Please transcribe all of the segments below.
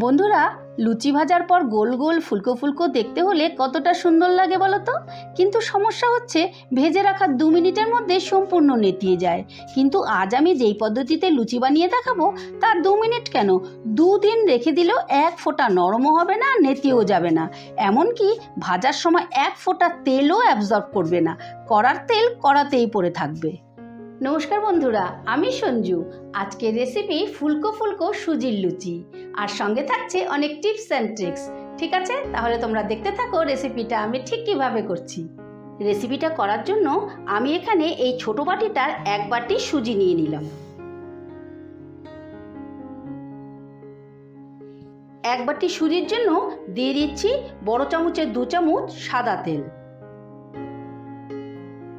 বন্ধুরা, লুচি ভাজার পর গোল গোল ফুলকো ফুলকো দেখতে হলে কতটা সুন্দর লাগে বলো তো? কিন্তু সমস্যা হচ্ছে, ভেজে রাখা দু মিনিটের মধ্যে সম্পূর্ণ নেতিয়ে যায়। কিন্তু আজ আমি যেই পদ্ধতিতে লুচি বানিয়ে দেখাবো, তার দু মিনিট কেন? দুদিন রেখে দিলেও এক ফোঁটা নরমও হবে না, নেতিয়েও যাবে না। এমনকি ভাজার সময় এক ফোঁটা তেলও অ্যাবজর্ব করবে না। কড়ার তেল কড়াতেই পড়ে থাকবে। নমস্কার বন্ধুরা, আমি সঞ্জু। আজকের রেসিপি ফুলকো ফুলকো সুজির লুচি। আর সঙ্গে থাকছে অনেক টিপস অ্যান্ড ট্রিক্স ঠিক আছে? তাহলে তোমরা দেখতে থাকো রেসিপিটা আমি ঠিক কীভাবে করছি। রেসিপিটা করার জন্য আমি এখানে এই ছোট বাটিটার এক বাটি সুজি নিয়ে নিলাম। এক বাটি সুজির জন্য দিয়ে দিচ্ছি বড় চামচের দু চামচ সাদা তেল।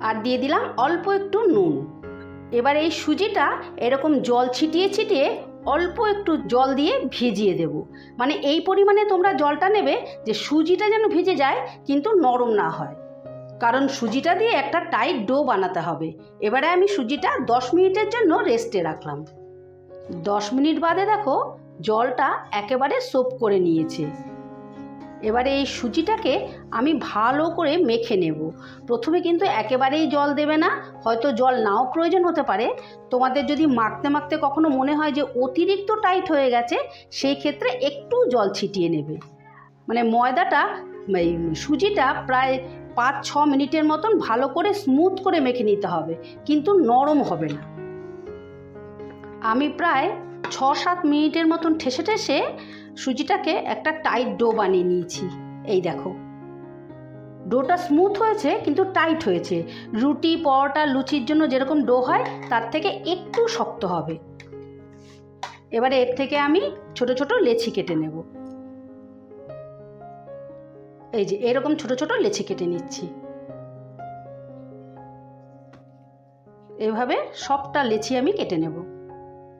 আর দিয়ে দিলাম অল্প একটু নুন। এবার এই সুজিটা এরকম জল ছিটিয়ে ছিটিয়ে অল্প একটু জল দিয়ে ভিজিয়ে দেব। মানে এই পরিমাণে তোমরা জলটা নেবে যে সুজিটা যেন ভিজে যায় কিন্তু নরম না হয়। কারণ সুজিটা দিয়ে একটা টাইট ডো বানাতে হবে। এবারে আমি সুজিটা দশ মিনিটের জন্য রেস্টে রাখলাম। দশ মিনিট বাদে দেখো জলটা একেবারে সোপ করে নিয়েছে। এবারে এই সুজিটাকে আমি ভালো করে মেখে নেব। প্রথমে কিন্তু একেবারেই জল দেবে না, হয়তো জল নাও প্রয়োজন হতে পারে। তোমাদের যদি মাখতে মাখতে কখনো মনে হয় যে অতিরিক্ত টাইট হয়ে গেছে, সেই ক্ষেত্রে একটু জল ছিটিয়ে নেবে। মানে ময়দাটা, এই সুজিটা প্রায় পাঁচ ছ মিনিটের মতন ভালো করে স্মুথ করে মেখে নিতে হবে, কিন্তু নরম হবে না। আমি প্রায় ছ সাত মিনিটের মতন ঠেসে ঠেসে সুজিটাকে একটা টাইট ডো বানিয়ে নিয়েছি। এই দেখো। ডোটা স্মুথ হয়েছে, কিন্তু টাইট হয়েছে। রুটি, পরোটা, লুচির জন্য যেরকম ডো হয়, তার থেকে একটু শক্ত হবে। এবারে এর থেকে আমি ছোট ছোট লেচি কেটে নেব। এই যে, এরকম ছোট ছোট লেচি কেটে নিচ্ছি। এভাবে সবটা লেচি আমি কেটে নেব।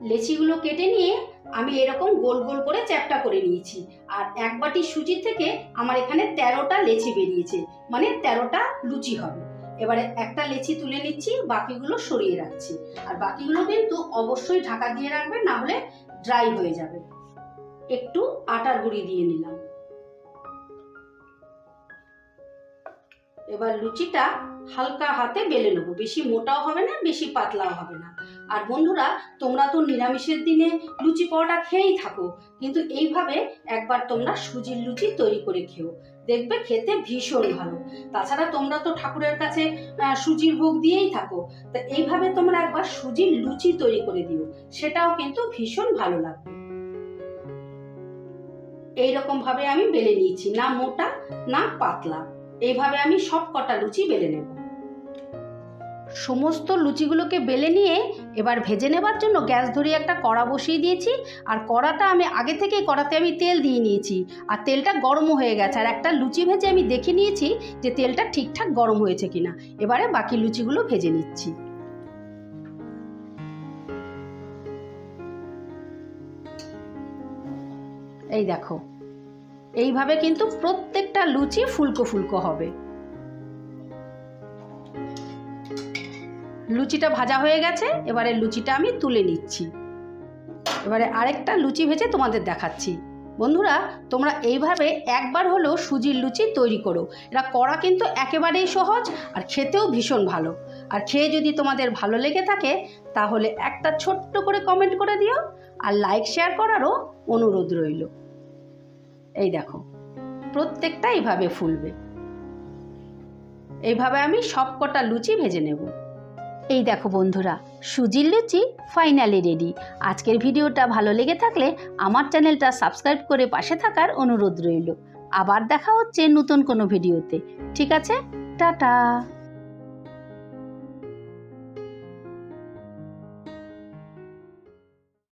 লেচিগুলো কেটে নিয়ে আমি এরকম গোল গোল করে চ্যাপটা করে নিয়েছি। আর এক বাটি সুজি থেকে আমার এখানে তেরোটা লেচি বেরিয়েছে মানে তেরোটা লুচি হবে। এবারে একটা লেচি তুলে নিচ্ছি, বাকিগুলো সরিয়ে রাখছি। আর বাকিগুলো কিন্তু অবশ্যই ঢাকা দিয়ে রাখবে না হলে ড্রাই হয়ে যাবে। একটু আটার গুঁড়ি দিয়ে নিলাম। এবার লুচিটা হালকা হাতে বেলে নেব। বেশি মোটাও হবে না, বেশি পাতলাও হবে না। আর বন্ধুরা, তোমরা তো নিরামিষের দিনে লুচি পরোটা খেয়েই থাকো, কিন্তু এইভাবে একবার তোমরা সুজির লুচি তৈরি করে খেও। দেখবে খেতে ভীষণ ভালো। তাছাড়া তোমরা তো ঠাকুরের কাছে সুজির ভোগ দিয়েই থাকো। তা এইভাবে তোমরা একবার সুজির লুচি তৈরি করে দিও। সেটাও কিন্তু ভীষণ ভালো লাগবে। এইরকমভাবে আমি বেলে নিয়েছি, না মোটা, না পাতলা। এইভাবে আমি সব কটা লুচি বেলে নেব। সমস্ত লুচিগুলোকে বেলে নিয়ে এবার ভেজে নেবার জন্য গ্যাস ধরিয়ে একটা কড়া বসিয়ে দিয়েছি, আর কড়াটা আমি আগে থেকেই কড়াতে আমি তেল দিয়ে নিয়েছি, আর তেলটা গরমও হয়ে গেছে, আর একটা লুচি ভেজে আমি দেখে নিয়েছি যে তেলটা ঠিকঠাক গরম হয়েছে কিনা। এবারে বাকি লুচিগুলো ভেজে নিচ্ছি। এই দেখো এইভাবে কিন্তু প্রত্যেকটা লুচি ফুলকো ফুলকো হবে। লুচিটা ভাজা হয়ে গেছে, এবারে লুচিটা আমি তুলে নিচ্ছি। এবারে আরেকটা লুচি ভেজে তোমাদের দেখাচ্ছি। বন্ধুরা, তোমরা এইভাবে একবার হলেও সুজির লুচি তৈরি করো। এটা করা কিন্তু একেবারেই সহজ আর খেতেও ভীষণ ভালো। আর খেয়ে যদি তোমাদের ভালো লেগে থাকে, তাহলে একটা ছোট্ট করে কমেন্ট করে দিও আর লাইক শেয়ার করারও অনুরোধ রইল। এই দেখো প্রত্যেকটা এইভাবে ফুলবে। এইভাবে আমি সব কটা লুচি ভেজে নেব। এই দেখো বন্ধুরা, সুজির লুচি ফাইনালি রেডি আজকের ভিডিওটা ভালো লেগে থাকলে আমার চ্যানেলটা সাবস্ক্রাইব করে পাশে থাকার অনুরোধ রইল। আবার দেখা হচ্ছে নতুন কোনো ভিডিওতে। ঠিক আছে? টাটা!